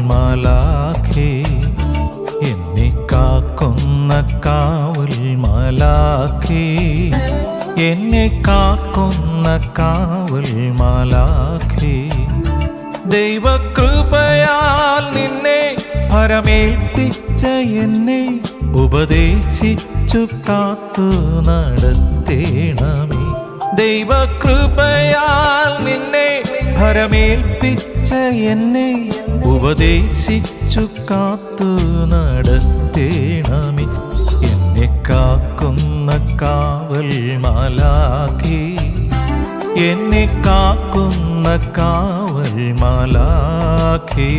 മാലാഖേ എന്നെ കാക്കുന്ന കാവൽ മാലാഖേ എന്നെ കാക്കുന്ന കാവൽ മാലാഖേ. ദൈവകൃപയാൽ നിന്നെ പരമേൽപ്പിച്ച എന്നെ ഉപദേശിച്ചു കാത്തു നടത്തേണമേ. ദൈവകൃപയാൽ ഭരമേൽപ്പിച്ച എന്നെ ഉപദേശിച്ചു കാത്തു നടത്തേണമേ. എന്നെ കാക്കുന്ന കാവൽ മാലാക്കി എന്നെ കാക്കുന്ന കാവൽ മാലാഖേ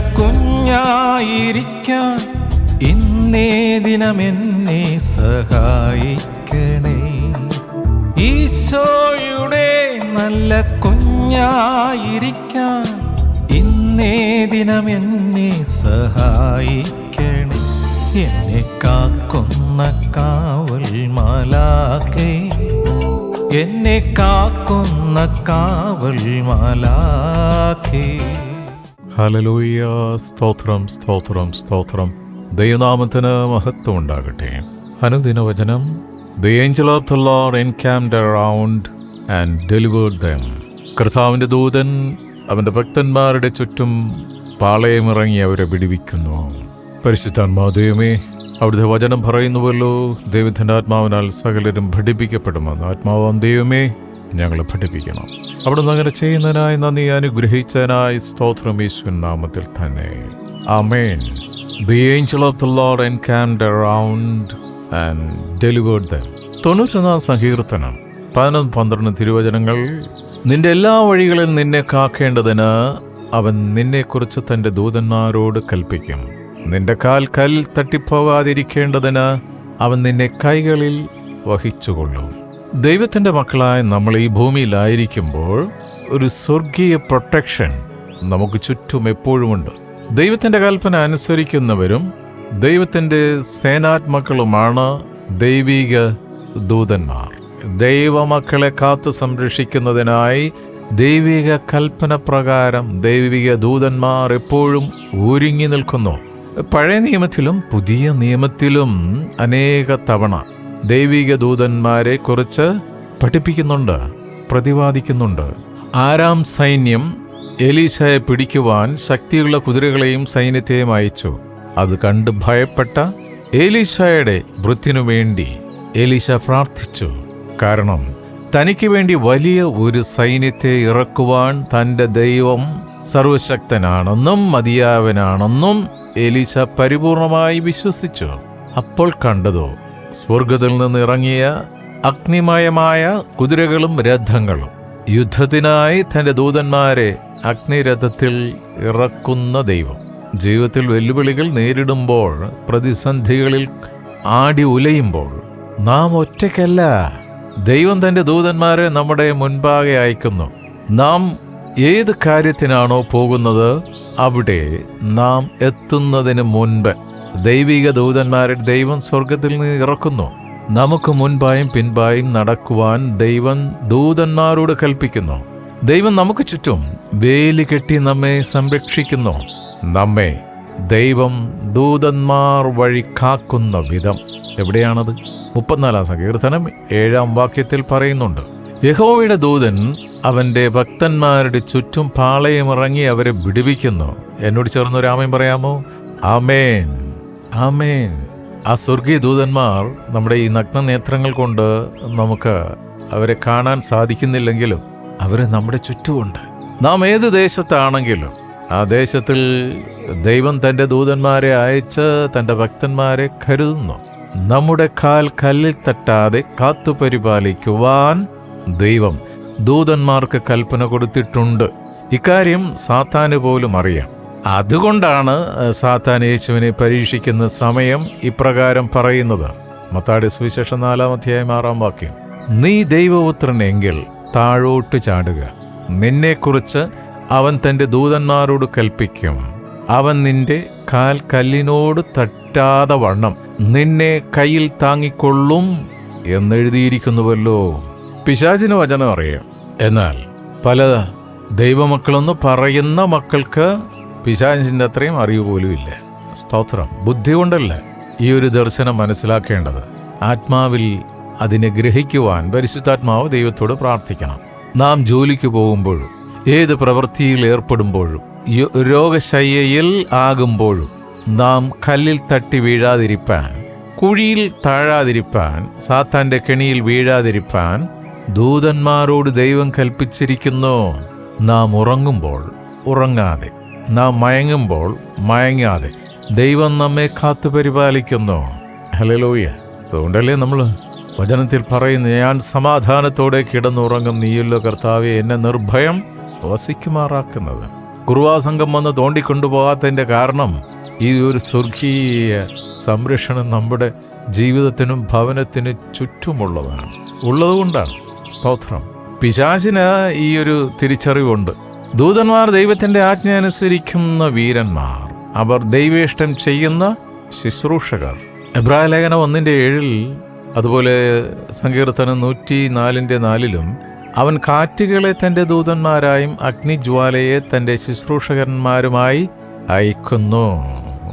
കുഞ്ഞായിരിക്കാൻ ഇന്നേ ദിനം എന്നെ സഹായിക്കണേ. ഈശോയുടെ നല്ല കുഞ്ഞായിരിക്കാൻ ഇന്നേ ദിനം എന്നെ സഹായിക്കണേ. എന്നെ കാക്കുന്ന കാവൽ മാലാക്കേ എന്നെ കാക്കുന്ന കാവൽ മാലാഖേ. ഹലലൂയ സ്തോത്രം സ്തോത്രം സ്തോത്രം. ദൈവനാമത്തിന് മഹത്വം ഉണ്ടാകട്ടെ. അനുദിന വചനം the angel of the Lord encamped around and delivered them കർത്താവിന്റെ ദൂതൻ അവന്റെ ഭക്തന്മാരുടെ ചുറ്റും പാളയമിറങ്ങി അവരെ വിടിവിക്കുന്നു. പരിശുദ്ധാത്മാദൈവമേ അവിടുത്തെ വചനം പറയുന്നുവല്ലോ. ദൈവത്തിന്റെ ആത്മാവിനാൽ സകലരും പഠിപ്പിക്കപ്പെടുമെന്ന് ആത്മാവാം ദൈവമേ ഞങ്ങളെ പഠിപ്പിക്കണം. അവിടുന്ന് അങ്ങനെ ചെയ്യുന്നതിനായി നന്ദി അനുഗ്രഹിച്ചതിനായി സ്തോത്രം ഈശ്വൻ നാമത്തിൽ തന്നെ. Amen the angel of the Lord encamped around and delivered them തൊണ്ണൂറ്റൊന്നാം സങ്കീർത്തനം. പതിനൊന്ന് പന്ത്രണ്ട് തിരുവചനങ്ങൾ. നിന്റെ എല്ലാ വഴികളും നിന്നെ കാക്കേണ്ടതിന് അവൻ നിന്നെക്കുറിച്ച് തന്റെ ദൂതന്മാരോട് കൽപ്പിക്കും. നിന്റെ കാൽ കൽ തട്ടിപ്പോകാതിരിക്കേണ്ടതിന് അവൻ നിന്നെ കൈകളിൽ വഹിച്ചുകൊള്ളും. ദൈവത്തിന്റെ മക്കളായ നമ്മൾ ഈ ഭൂമിയിലായിരിക്കുമ്പോൾ ഒരു സ്വർഗീയ പ്രൊട്ടക്ഷൻ നമുക്ക് ചുറ്റും എപ്പോഴുമുണ്ട് ദൈവത്തിന്റെ കൽപ്പന അനുസരിക്കുന്നവരും ദൈവത്തിന്റെ സേനാത്മക്കളുമാണ് ദൈവിക ദൂതന്മാർ. ദൈവമക്കളെ കാത്തു സംരക്ഷിക്കുന്നതിനായി ദൈവിക കൽപ്പന പ്രകാരം ദൈവിക ദൂതന്മാർ എപ്പോഴും ഒരുങ്ങി നിൽക്കുന്നു. പഴയ നിയമത്തിലും പുതിയ നിയമത്തിലും അനേക തവണ ദൈവിക ദൂതന്മാരെ കുറിച്ച് പഠിപ്പിക്കുന്നുണ്ട് പ്രതിപാദിക്കുന്നുണ്ട്. ആരാം സൈന്യം എലീശയെ പിടിക്കുവാൻ ശക്തിയുള്ള കുതിരകളെയും സൈന്യത്തെയും അയച്ചു. അത് കണ്ട് ഭയപ്പെട്ട എലീശയുടെ വൃത്തിനു വേണ്ടി എലീശ പ്രാർത്ഥിച്ചു. കാരണം തനിക്ക് വേണ്ടി വലിയ ഒരു സൈന്യത്തെ ഇറക്കുവാൻ തന്റെ ദൈവം സർവശക്തനാണെന്നും മതിയാവനാണെന്നും എലീശ പരിപൂർണമായി വിശ്വസിച്ചു. അപ്പോൾ കണ്ടതോ സ്വർഗത്തിൽ നിന്ന് ഇറങ്ങിയ അഗ്നിമയമായ കുതിരകളും രഥങ്ങളും യുദ്ധത്തിനായി തന്റെ ദൂതന്മാരെ അഗ്നിരഥത്തിൽ ഇറക്കുന്ന ദൈവം. ജീവിതത്തിൽ വെല്ലുവിളികൾ നേരിടുമ്പോൾ പ്രതിസന്ധികളിൽ ആടി ഉലയുമ്പോൾ നാം ഒറ്റയ്ക്കല്ല. ദൈവം തന്റെ ദൂതന്മാരെ നമ്മുടെ മുൻപാകെ അയക്കുന്നു. നാം ഏത് കാര്യത്തിനാണോ പോകുന്നത് അവിടെ നാം എത്തുന്നതിന് മുൻപ് ദൈവിക ദൂതന്മാരെ ദൈവം സ്വർഗത്തിൽ നിന്ന് ഇറക്കുന്നു. നമുക്ക് മുൻപായും പിൻപായും നടക്കുവാൻ ദൈവം ദൂതന്മാരോട് കൽപ്പിക്കുന്നു. ദൈവം നമുക്ക് ചുറ്റും വേലി കെട്ടി നമ്മെ സംരക്ഷിക്കുന്നു. നമ്മെ ദൈവം ദൂതന്മാർ വഴി കാക്കുന്ന വിധം. എവിടെയാണത്? മുപ്പത്തിനാലാം സങ്കീർത്തനം ഏഴാം വാക്യത്തിൽ പറയുന്നുണ്ട്. യഹോവയുടെ ദൂതൻ അവന്റെ ഭക്തന്മാരുടെ ചുറ്റും പാളയമിറങ്ങി അവരെ വിടുവിക്കുന്നു. എന്നോട് ചേർന്ന് പറയാമോ? ആമേൻ. ആമേൻ. ആ സ്വർഗീയ ദൂതന്മാർ നമ്മുടെ ഈ നഗ്ന നേത്രങ്ങൾ കൊണ്ട് നമുക്ക് അവരെ കാണാൻ സാധിക്കുന്നില്ലെങ്കിലും അവർ നമ്മുടെ ചുറ്റുമുണ്ട്. നാം ഏത് ദേശത്താണെങ്കിലും ആ ദേശത്തിൽ ദൈവം തന്റെ ദൂതന്മാരെ അയച്ച് തന്റെ ഭക്തന്മാരെ കരുതുന്നു. നമ്മുടെ കാൽ കല്ലിൽ തട്ടാതെ കാത്തുപരിപാലിക്കുവാൻ ദൈവം ദൂതന്മാർക്ക് കൽപ്പന കൊടുത്തിട്ടുണ്ട്. ഇക്കാര്യം സാത്താന് പോലും അറിയാം. അതുകൊണ്ടാണ് സാത്താൻ യേശുവിനെ പരീക്ഷിക്കുന്ന സമയം ഇപ്രകാരം പറയുന്നത്. മത്താടി സുവിശേഷം നാലാം അധ്യായം ആറാം വാക്യം. നീ ദൈവപുത്രനെങ്കിൽ താഴോട്ട് ചാടുക. നിന്നെക്കുറിച്ച് അവൻ തന്റെ ദൂതന്മാരോട് കൽപ്പിക്കും. അവൻ നിന്റെ കാൽ കല്ലിനോട് തട്ടാതെ വണ്ണം. നിന്നെ കയ്യിൽ താങ്ങിക്കൊള്ളും എന്നെഴുതിയിരിക്കുന്നുവല്ലോ. പിശാചിന് വചനം അറിയാം. എന്നാൽ പല ദൈവമക്കളെന്ന് പറയുന്ന മക്കൾക്ക് പിശാചിന്റെ അത്രയും അറിവ് പോലും ഇല്ല. സ്തോത്രം. ബുദ്ധി കൊണ്ടല്ല ഈ ഒരു ദർശനം മനസ്സിലാക്കേണ്ടത്. ആത്മാവിൽ അതിനെ ഗ്രഹിക്കുവാൻ പരിശുദ്ധാത്മാവ് ദൈവത്തോട് പ്രാർത്ഥിക്കണം. നാം ജോലിക്ക് പോകുമ്പോഴും ഏത് പ്രവൃത്തിയിൽ ഏർപ്പെടുമ്പോഴും രോഗശയ്യയിൽ ആകുമ്പോഴും നാം കല്ലിൽ തട്ടി വീഴാതിരിപ്പാൻ കുഴിയിൽ താഴാതിരിപ്പാൻ സാത്താന്റെ കെണിയിൽ വീഴാതിരിപ്പാൻ ദൂതന്മാരോട് ദൈവം കൽപ്പിച്ചിരിക്കുന്നു. നാം ഉറങ്ങുമ്പോൾ ഉറങ്ങാതെ നാം മയങ്ങുമ്പോൾ മയങ്ങാതെ ദൈവം നമ്മെ കാത്തു പരിപാലിക്കുന്നു. ഹലലോയ അതുകൊണ്ടല്ലേ നമ്മൾ വചനത്തിൽ പറയുന്നു ഞാൻ സമാധാനത്തോടെ കിടന്നുറങ്ങും നീയല്ലോ കർത്താവെ എന്നെ നിർഭയം വസിക്കുമാറാക്കുന്നത്. കുറുവാസംഘം വന്ന് തോണ്ടിക്കൊണ്ടുപോകാത്തതിന്റെ കാരണം ഈ ഒരു സ്വർഗീയ സംരക്ഷണം നമ്മുടെ ജീവിതത്തിനും ഭവനത്തിനും ചുറ്റുമുള്ളതാണ്. ഉള്ളതുകൊണ്ടാണ് സ്തോത്രം. പിശാചിന് ഈ ഒരു തിരിച്ചറിവുണ്ട്. ദൂതന്മാർ ദൈവത്തിന്റെ ആജ്ഞ അനുസരിക്കുന്ന വീരന്മാർ. അവർ ദൈവേഷ്ടം ചെയ്യുന്ന ശുശ്രൂഷകർ. എബ്രായ ലേഖനം ഒന്നിന്റെ ഏഴിൽ അതുപോലെ സങ്കീർത്തനം നൂറ്റി നാലിന്റെ നാലിലും അവൻ കാറ്റുകളെ തന്റെ ദൂതന്മാരായും അഗ്നിജ്വാലയെ തന്റെ ശുശ്രൂഷകന്മാരുമായി അയക്കുന്നു.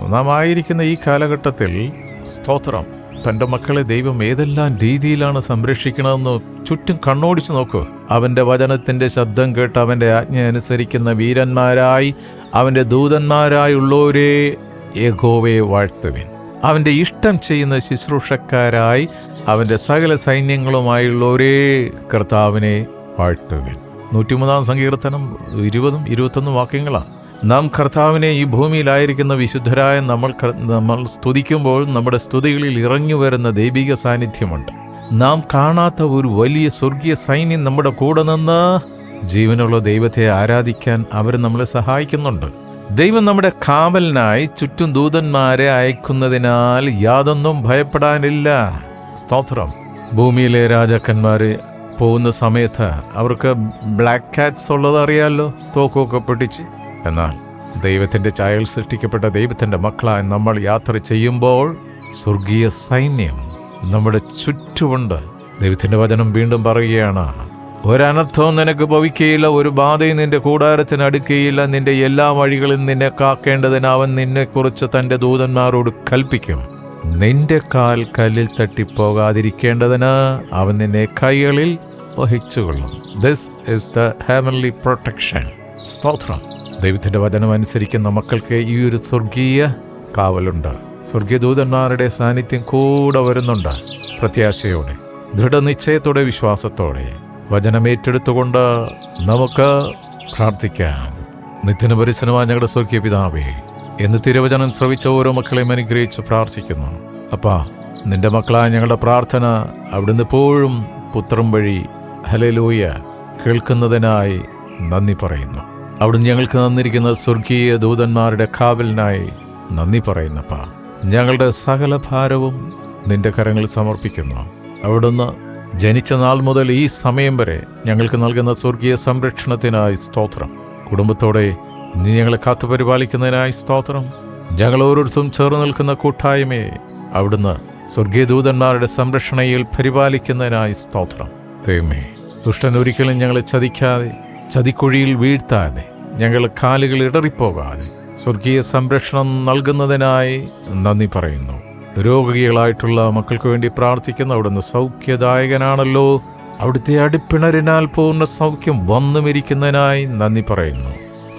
നാം ആയിരിക്കുന്ന ഈ കാലഘട്ടത്തിൽ സ്തോത്രം. തന്റെ മക്കളെ ദൈവം ഏതെല്ലാം രീതിയിലാണ് സംരക്ഷിക്കണമെന്ന് ചുറ്റും കണ്ണോടിച്ചു നോക്കൂ. അവന്റെ വചനത്തിന്റെ ശബ്ദം കേട്ട് അവന്റെ ആജ്ഞ അനുസരിക്കുന്ന വീരന്മാരായി അവന്റെ ദൂതന്മാരായുള്ളവരെ യഹോവയെ വാഴ്ത്തുവിൻ. അവന്റെ ഇഷ്ടം ചെയ്യുന്ന ശുശ്രൂഷക്കാരായി അവന്റെ സകല സൈന്യങ്ങളുമായുള്ളവരേ കർത്താവിനെ വാഴ്ത്തുവിൻ. നൂറ്റിമൂന്നാം സങ്കീർത്തനം ഇരുപതും ഇരുപത്തൊന്നും വാക്യങ്ങളാണ്. നാം കർത്താവിനെ ഈ ഭൂമിയിലായിരിക്കുന്ന വിശുദ്ധരായ നമ്മൾ നമ്മൾ സ്തുതിക്കുമ്പോൾ നമ്മുടെ സ്തുതികളിൽ ഇറങ്ങി വരുന്ന ദൈവിക സാന്നിധ്യമുണ്ട്. നാം കാണാത്ത ഒരു വലിയ സ്വർഗീയ സൈന്യം നമ്മുടെ കൂടെ നിന്ന് ജീവനുള്ള ദൈവത്തെ ആരാധിക്കാൻ അവർ നമ്മളെ സഹായിക്കുന്നുണ്ട്. ദൈവം നമ്മുടെ കാവലിനായി ചുറ്റും ദൂതന്മാരെ അയക്കുന്നതിനാൽ യാതൊന്നും ഭയപ്പെടാനില്ല. സ്തോത്രം. ഭൂമിയിലെ രാജാക്കന്മാർ പോകുന്ന സമയത്ത് അവർക്ക് ബ്ലാക്ക് കാറ്റ്സ് ഉള്ളത് അറിയാമല്ലോ തോക്കൊക്കെ പൊട്ടിച്ച്. എന്നാൽ ദൈവത്തിന്റെ ചായൽ സൃഷ്ടിക്കപ്പെട്ട ദൈവത്തിന്റെ മക്കളായി നമ്മൾ യാത്ര ചെയ്യുമ്പോൾ സ്വർഗീയ സൈന്യം നമ്മുടെ ചുറ്റുമുണ്ട്. ദൈവത്തിന്റെ വചനം വീണ്ടും പറയുകയാണ് ഒരനർത്ഥവും നിനക്ക് ഭവിക്കുകയില്ല ഒരു ബാധയും നിന്റെ കൂടാരത്തിന് അടുക്കുകയില്ല നിന്റെ എല്ലാ വഴികളും നിന്നെ കാക്കേണ്ടതിന് അവൻ നിന്നെക്കുറിച്ച് തന്റെ ദൂതന്മാരോട് കൽപ്പിക്കും. നിന്റെ കാൽ കല്ലിൽ തട്ടിപ്പോകാതിരിക്കേണ്ടതിന് അവൻ നിന്നെ കൈകളിൽ വഹിച്ചുകൊള്ളും. This is the heavenly protection സ്തോത്രം. ദൈവത്തിന്റെ വചനം അനുസരിക്കുന്ന മക്കൾക്ക് ഈ ഒരു സ്വർഗീയ കാവലുണ്ട്. സ്വർഗീയ ദൂതന്മാരുടെ സാന്നിധ്യം കൂടെ വരുന്നുണ്ട് പ്രത്യാശയോടെ ദൃഢനിശ്ചയത്തോടെ വിശ്വാസത്തോടെ. വചനം ഏറ്റെടുത്തുകൊണ്ട് നമുക്ക് പ്രാർത്ഥിക്കാം. നിത്യന പരിസരമായ ഞങ്ങളുടെ സ്വർഗീയ പിതാവേ എന്ന് തിരുവചനം ശ്രവിച്ച ഓരോ മക്കളെയും അനുഗ്രഹിച്ച് പ്രാർത്ഥിക്കുന്നു. അപ്പാ നിന്റെ മക്കളായ ഞങ്ങളുടെ പ്രാർത്ഥന അവിടുന്ന് എപ്പോഴും പുത്രം വഴി ഹലലൂയ കേൾക്കുന്നതിനായി നന്ദി പറയുന്നു. അവിടുന്ന് ഞങ്ങൾക്ക് തന്നിരിക്കുന്ന സ്വർഗീയ ദൂതന്മാരുടെ കാവലിനായി നന്ദി പറയുന്നപ്പ. ഞങ്ങളുടെ സകല ഭാരവും നിന്റെ കരങ്ങളിൽ സമർപ്പിക്കുന്നു. അവിടുന്ന് ജനിച്ച നാൾ മുതൽ ഈ സമയം വരെ ഞങ്ങൾക്ക് നൽകുന്ന സ്വർഗീയ സംരക്ഷണത്തിനായി സ്തോത്രം. കുടുംബത്തോടെ നീ ഞങ്ങളെ കാത്തുപരിപാലിക്കുന്നതിനായി സ്തോത്രം. ഞങ്ങൾ ഓരോരുത്തരും ചേർന്ന് നിൽക്കുന്ന കൂട്ടായ്മയെ അവിടുന്ന് സ്വർഗീയ ദൂതന്മാരുടെ സംരക്ഷണയിൽ പരിപാലിക്കുന്നതിനായി സ്തോത്രം. ദൈവമേ ദുഷ്ടൻ ഒരിക്കലും ഞങ്ങളെ ചതിക്കാതെ ചതിക്കുഴിയിൽ വീഴ്ത്താതെ ഞങ്ങൾ കാലുകൾ ഇടറിപ്പോകാതെ സ്വർഗീയ സംരക്ഷണം നൽകുന്നതിനായി നന്ദി പറയുന്നു. രോഗികളായിട്ടുള്ള മക്കൾക്ക് വേണ്ടി പ്രാർത്ഥിക്കുന്ന അവിടുന്ന് സൗഖ്യദായകനാണല്ലോ. അവിടുത്തെ അടിപ്പിണരിനാൽ പൂർണ സൗഖ്യം വന്നുമിരിക്കുന്നതിനായി നന്ദി പറയുന്നു.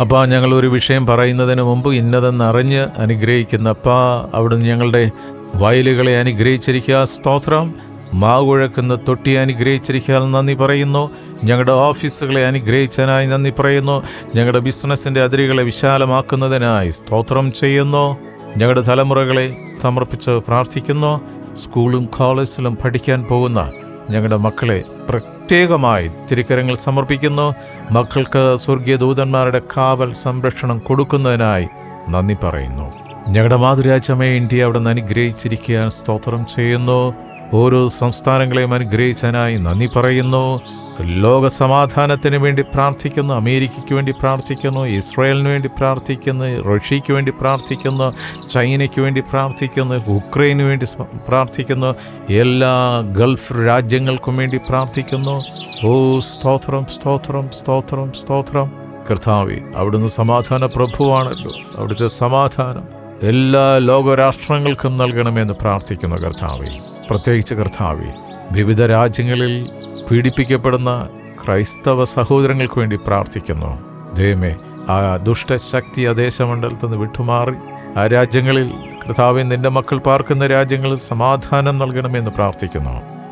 അപ്പാ ഞങ്ങൾ ഒരു വിഷയം പറയുന്നതിന് മുമ്പ് ഇന്നതെന്ന് അറിഞ്ഞ് അനുഗ്രഹിക്കുന്ന അപ്പാ അവിടുന്ന് ഞങ്ങളുടെ വയലുകളെ അനുഗ്രഹിച്ചിരിക്കുക. സ്തോത്രം. മാവുഴക്കുന്ന തൊട്ടി അനുഗ്രഹിച്ചിരിക്കാൻ നന്ദി പറയുന്നു. ഞങ്ങളുടെ ഓഫീസുകളെ അനുഗ്രഹിച്ചതിനായി നന്ദി പറയുന്നു. ഞങ്ങളുടെ ബിസിനസ്സിന്റെ അതിരുകളെ വിശാലമാക്കുന്നതിനായി സ്തോത്രം ചെയ്യുന്നു. ഞങ്ങളുടെ തലമുറകളെ സമർപ്പിച്ച് പ്രാർത്ഥിക്കുന്നു. സ്കൂളും കോളേജിലും പഠിക്കാൻ പോകുന്ന ഞങ്ങളുടെ മക്കളെ പ്രത്യേകമായി തിരുക്കരങ്ങൾ സമർപ്പിക്കുന്നു. മക്കൾക്ക് സ്വർഗീയ ദൂതന്മാരുടെ കാവൽ സംരക്ഷണം കൊടുക്കുന്നതിനായി നന്ദി പറയുന്നു. ഞങ്ങളുടെ മാതൃരാജ്യമേ ഇന്ത്യ അവിടെ നിന്ന് അനുഗ്രഹിച്ചിരിക്കാൻ സ്തോത്രം ചെയ്യുന്നു. ഓരോ സംസ്ഥാനങ്ങളെയും അനുഗ്രഹിച്ചതിനായി നന്ദി പറയുന്നു. ലോക സമാധാനത്തിന് വേണ്ടി പ്രാർത്ഥിക്കുന്നു അമേരിക്കയ്ക്ക് വേണ്ടി പ്രാർത്ഥിക്കുന്നു ഇസ്രായേലിന് വേണ്ടി പ്രാർത്ഥിക്കുന്നു റഷ്യയ്ക്ക് വേണ്ടി പ്രാർത്ഥിക്കുന്നു ചൈനയ്ക്ക് വേണ്ടി പ്രാർത്ഥിക്കുന്നു ഉക്രൈന് വേണ്ടി പ്രാർത്ഥിക്കുന്നു എല്ലാ ഗൾഫ് രാജ്യങ്ങൾക്കും വേണ്ടി പ്രാർത്ഥിക്കുന്നു. ഓ സ്തോത്രം സ്തോത്രം സ്തോത്രം സ്തോത്രം. കർത്താവി അവിടുന്ന് സമാധാന പ്രഭുവാണല്ലോ അവിടുത്തെ സമാധാനം എല്ലാ ലോകരാഷ്ട്രങ്ങൾക്കും നൽകണമെന്ന് പ്രാർത്ഥിക്കുന്നു കർത്താവി. പ്രത്യേകിച്ച് കർത്താവി വിവിധ രാജ്യങ്ങളിൽ പീഡിപ്പിക്കപ്പെടുന്ന ക്രൈസ്തവ സഹോദരങ്ങൾക്ക് വേണ്ടി പ്രാർത്ഥിക്കുന്നു. ദൈവമേ ആ ദുഷ്ടശക്തി ആ ദേശമണ്ഡലത്തിൽ നിന്ന് വിട്ടുമാറി ആ രാജ്യങ്ങളിൽ കർത്താവെ നിന്റെ മക്കൾ പാർക്കുന്ന രാജ്യങ്ങളിൽ സമാധാനം നൽകണമെന്ന് പ്രാർത്ഥിക്കുന്നു.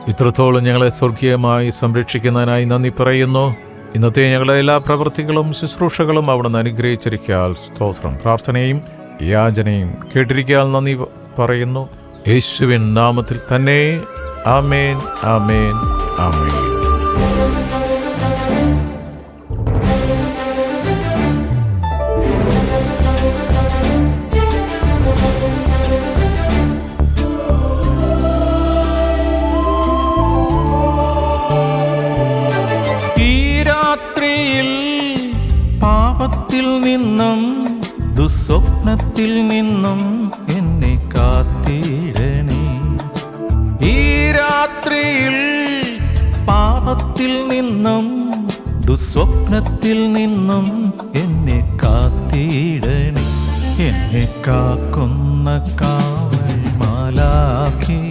ഇത്രത്തോളം ഞങ്ങളെ സ്വർഗീയമായി സംരക്ഷിക്കുന്നതിനായി നന്ദി പറയുന്നു. ഇന്നത്തെ ഞങ്ങളുടെ എല്ലാ പ്രവൃത്തികളും ശുശ്രൂഷകളും അവിടുന്ന് അനുഗ്രഹിച്ചിരിക്കാൽ സ്തോത്രം. പ്രാർത്ഥനയും യാചനയും കേട്ടിരിക്കാൽ നന്ദി പറയുന്നു. യേശുവിൻ നാമത്തിൽ തന്നെ. ആമേൻ ആമേൻ ആമേൻ. നിന്നും ദുസ്വപ്നത്തിൽ നിന്നും എന്നെ കാത്തിടണേ. ഈ രാത്രിയിൽ പാപത്തിൽ നിന്നും ദുസ്വപ്നത്തിൽ നിന്നും എന്നെ കാത്തിടണേ. എന്നെ കാക്കുന്ന കാവൽ മാലാഖി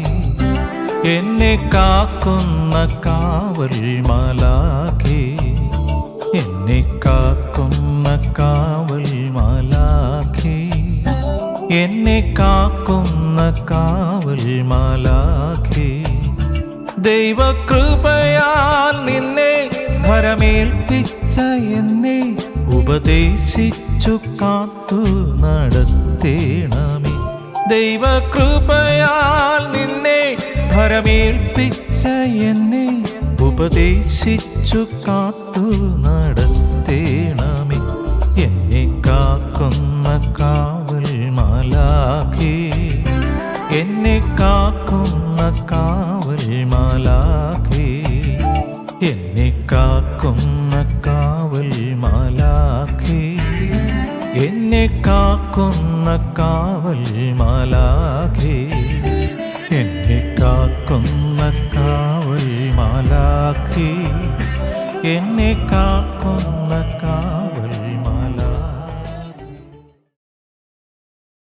എന്നെ കാക്കുന്ന കാവൽ മാലാഖി എന്നെ കാക്കുന്ന കാവൽ മാലാഖി എന്നെ കാക്കുന്ന കാവൽ മാലാഖി ദൈവകൃപയാൽ നിന്നെ ഭരമേൽപ്പിച്ച എന്നെ ഉപദേശിച്ചു കാത്തു നടത്തേണമേ. ദൈവകൃപയാൽ നിന്നെ ഭരമേൽപ്പിച്ച എന്നെ ഉപദേശിച്ചു കാത്തു നടത്തേണമേ കാവൽ മാലാഖി. എന്നെ കാക്കുന്ന കാവൽ മാലാഖി. എന്നെ കാക്കുന്ന കാവൽ മാലാഖി. എന്നെ കാക്കുന്ന കാവൽ